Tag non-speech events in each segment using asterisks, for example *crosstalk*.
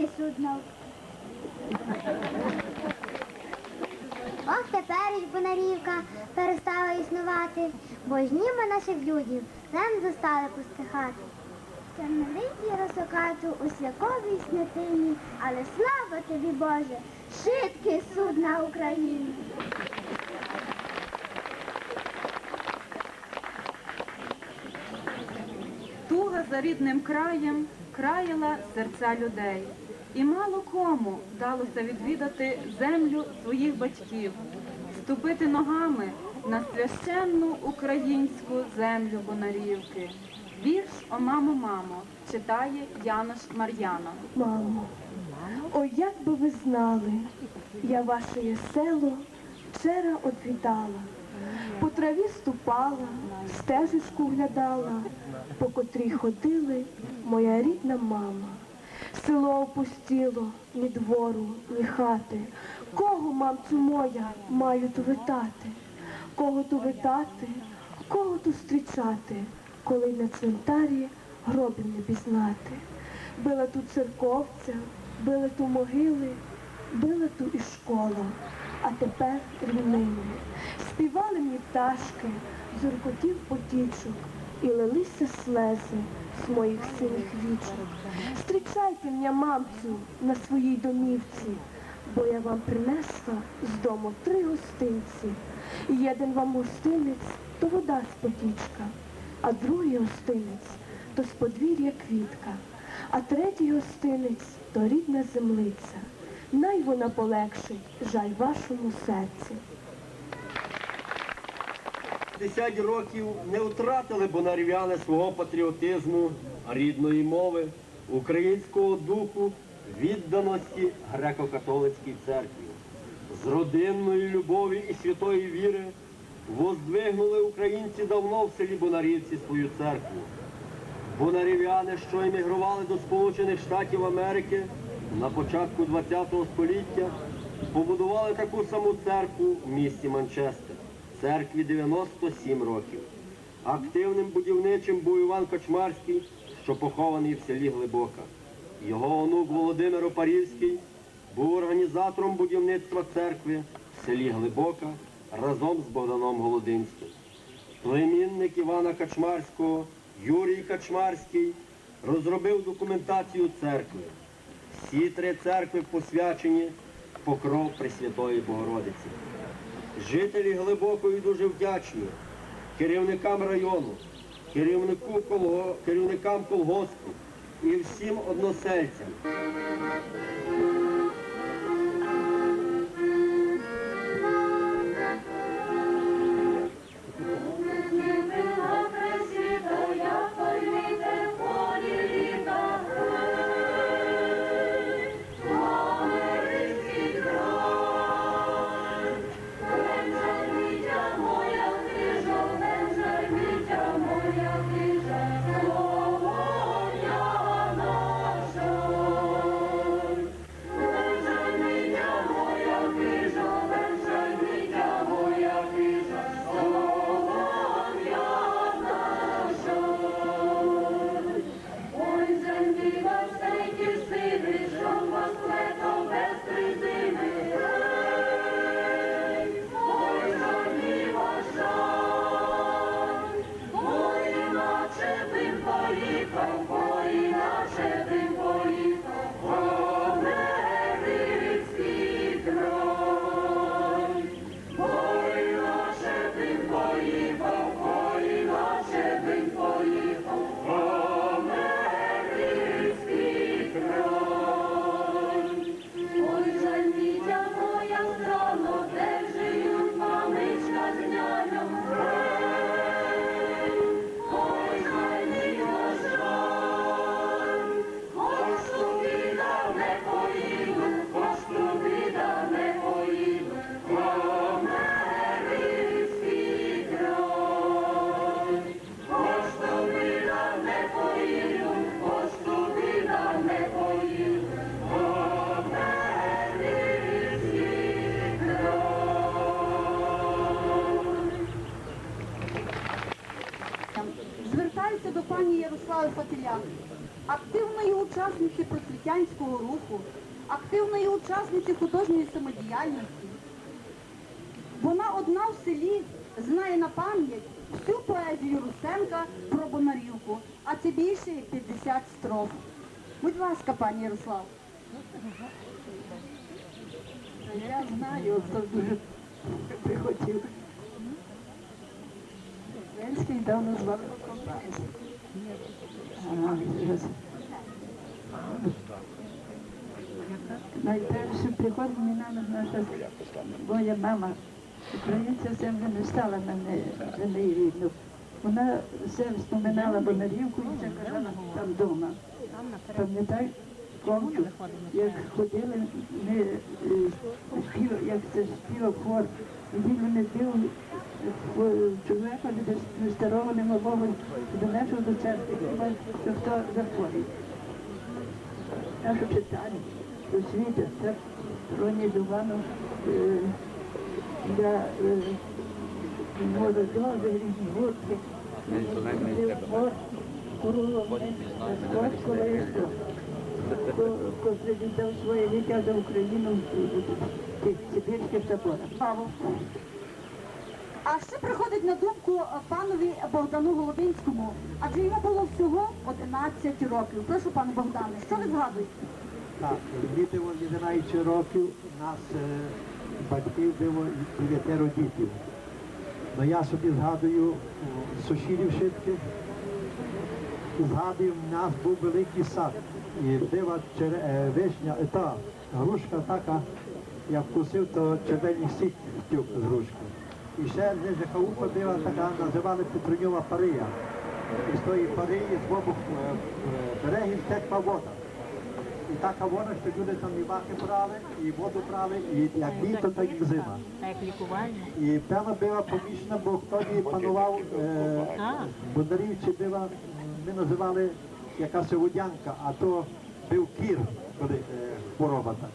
Судно. Ох, тепер ж Бонарівка перестала існувати, бо ж німа наших людів нам застали пустихати. Темнолиті росокачу у свяковій снятині, але слава тобі, Боже, швидкий суд на Україні. Туга за рідним краєм країла серця людей. І мало кому вдалося відвідати землю своїх батьків, ступити ногами на священну українську землю Бонарівки. Вірш «О мамо, мамо» читає Янош Мар'яно. Мамо, ой, як би ви знали, я ваше село вчора одвідала, по траві ступала, стежечку глядала, по котрій ходили моя рідна мама. Село опустіло, ні двору, ні хати. Кого, мамцю моя, маю ту витати? Кого ту витати, кого ту зустрічати, коли на цвинтарі гробів не пізнати? Била ту церковця, били ту могили, била ту і школа, а тепер рівнини. Співали мені пташки, зуркотів потічок, і лилися слези з моїх синіх вічок. Зустрічайте мене, мамцю, на своїй домівці, бо я вам принесла з дому три гостинці. Єдин вам гостинець то вода з потічка, а другий гостинець то з подвір'я квітка, а третій гостинець то рідна землиця. Най вона полегшить жаль вашому серці. 50 років не втратили бонарвяни свого патріотизму, рідної мови, українського духу, відданості греко-католицькій церкві. З родинної любові і святої віри воздвигнули українці давно в селі Бонарівці свою церкву. Бонарів'яни, що емігрували до Сполучених Штатів Америки на початку ХХ століття, побудували таку саму церкву в місті Манчестер. Церкві 97 років. Активним будівничим був Іван Кочмарський, що похований в селі Глибока. Його онук Володимир Опарівський був організатором будівництва церкви в селі Глибока разом з Богданом Голодинським. Племінник Івана Качмарського Юрій Качмарський розробив документацію церкви. Всі три церкви посвячені покров Пресвятої Богородиці. Жителі глибокої дуже вдячні керівникам району, керівнику колго- керівникам колгоспу і всім односельцям. Звертаюся до пані Ярослави Фатилян, активної учасниці просвітництва. освітянського руху, активної учасниці художньої самодіяльності. Вона одна в селі знає на пам'ять всю поезію Русенка про Бонарівку, а це більше як 50 строф. Будь ласка, пані Ярослав. Я знаю, хто дуже прихотів. Зеленський давно з. Найперше приходить мені на наша моя мама. Українця землю не стала мене мене рідну. Вона все вспоминала Бонарівку і це там вдома. Пам'ятаю, комчу, як ходили, ми, е, як це співав хор, він мене бив чоловіка від старого немового до церкви, що хто захворий. Нашу читання, освіта, так, е, для е, молодого різні гуртки, хор, куруло, хор, коли коли віддав своє життя за Україну в сибірських таборах. А ще приходить на думку е, панові Богдану Голубинському, адже йому було всього 11 років. Прошу, пане Богдане, що ви згадуєте? Так, діти 11 років, нас е, батьків було дев'ятеро дітей. Ну я собі згадую о, сусідів шибких, згадую, в нас був великий сад. І била чере, е, вишня, е, та грушка така, я вкусив, то червоний сік з грушки. І ще ниже халупа була така, називали Петруньова пария. І з тої парії з обох е, е, берегів текла вода. І така вода, що люди там і баки брали, і воду брали, і як літо, так і зима. І певно була помічена, бо хто її панував е, Бондарів чи була, ми називали якась водянка, а то був кір, коли е, хвороба так.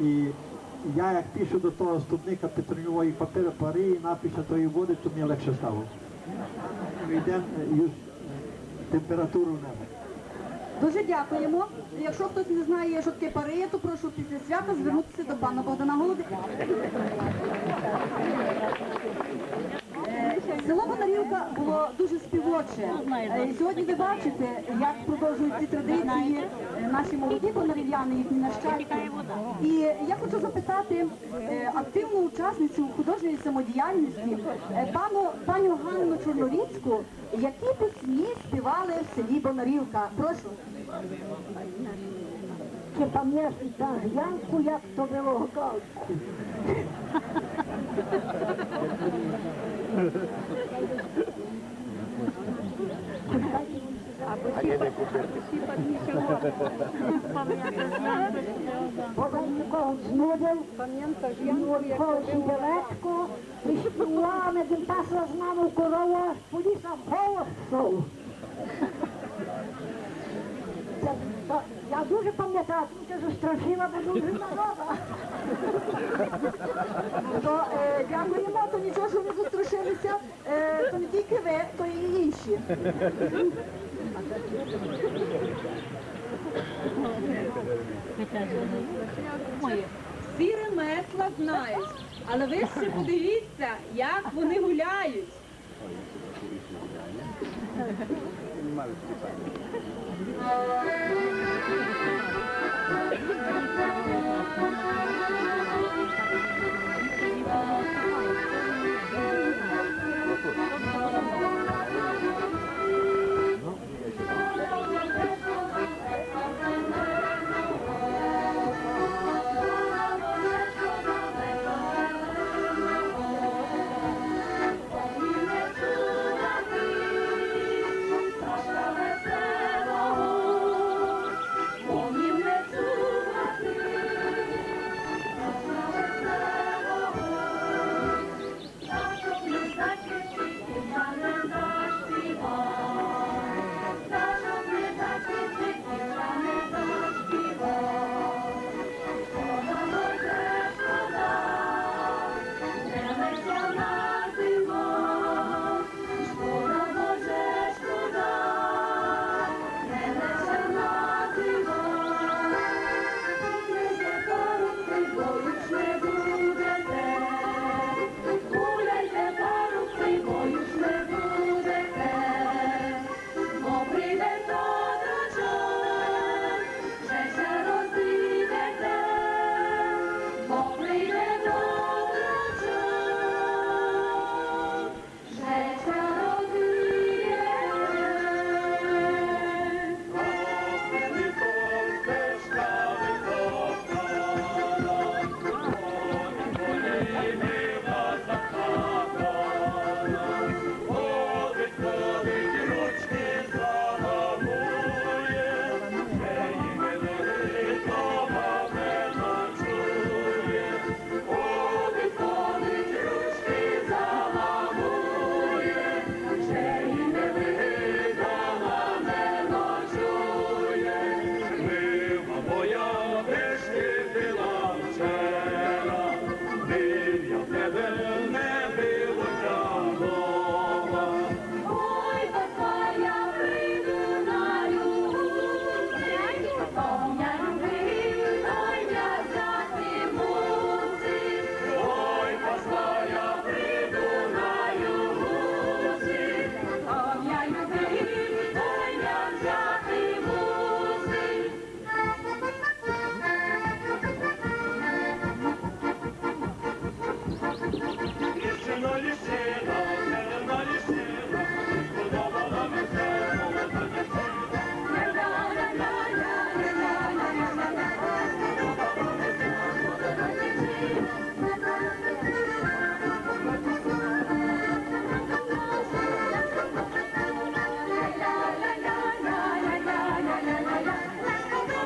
І я як пишу до того ступника Петруньової папери пари і напишу тої води, то мені легше стало. Йдемо е, температуру нема. Дуже дякуємо. Якщо хтось не знає, що таке пари, то прошу після свята звернутися до пана Богдана Голубинського. Село Бонарівка було дуже співоче. Е, Сьогодні ви бачите, як продовжують ці традиції е, наші молоді бонарів'яни, їхні нащадки. І я хочу запитати е, активну учасницю художньої самодіяльності, пану паню Ганну Чорноріцьку, які пісні співали в селі Бонарівка. Прошу. Чи пам'ятаєте Янку, як то *laughs* A kiedy Pamiętasz, Janku, jak to kozi było? beleczku, wyśpiłamy, gdy pasa z mamą kurową, z. то, я дуже пам'ятаю, тому що застрашила, бо дуже *laughs* народа. То е, дякуємо, то нічого, що ви застрашилися, е, то не тільки ви, то і інші. Всі ремесла знають, але ви ще подивіться, як вони гуляють. へえ。